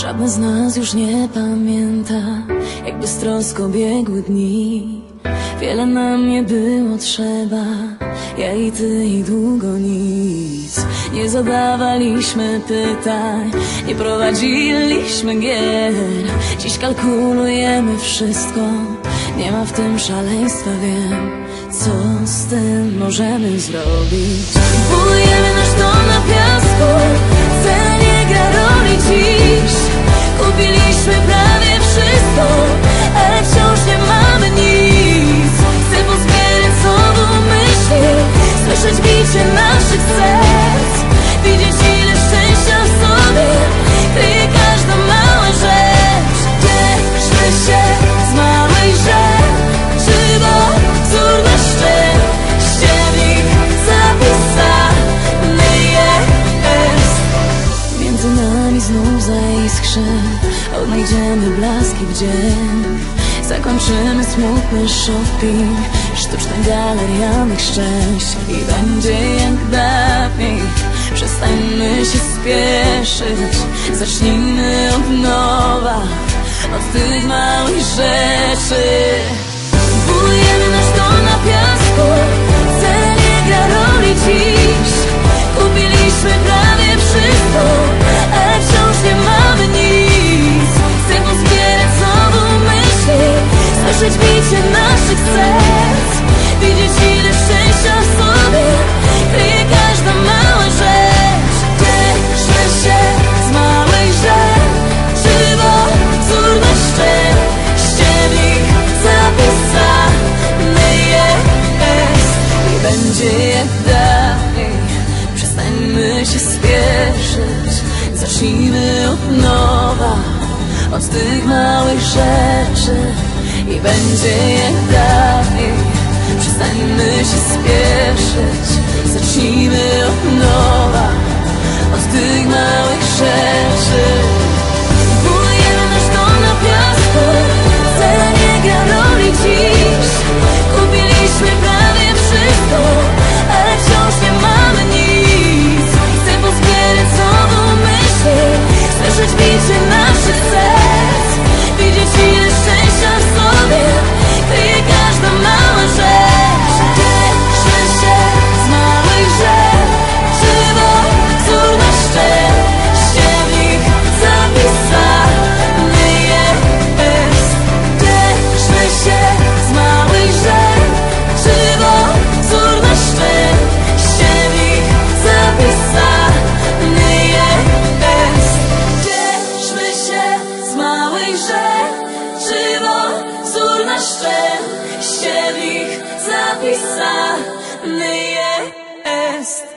Żadna z nas już nie pamięta, jakby z biegły dni. Wiele nam nie było trzeba, ja i ty i długo nic. Nie zadawaliśmy pytań, nie prowadziliśmy gier. Dziś kalkulujemy wszystko, nie ma w tym szaleństwa, wiem. Co z tym możemy zrobić? Budujemy nasz dom na piasku, cena nie gra roli dziś. Zaiskrzy Odnajdziemy blaski w dzień. Zakończymy smutny shopping. Sztuczne galerianych szczęść. I będzie jak dawniej. Przestańmy się spieszyć. Zacznijmy od nowa. Od tych małych rzeczy Zacznijmy od nowa Od tych małych rzeczy I będzie jak dawniej. Przestańmy się spieszyć. Zacznijmy od nowa Od tych małych z małych rzeczy Bo wzór na szczęście w nich zapisany jest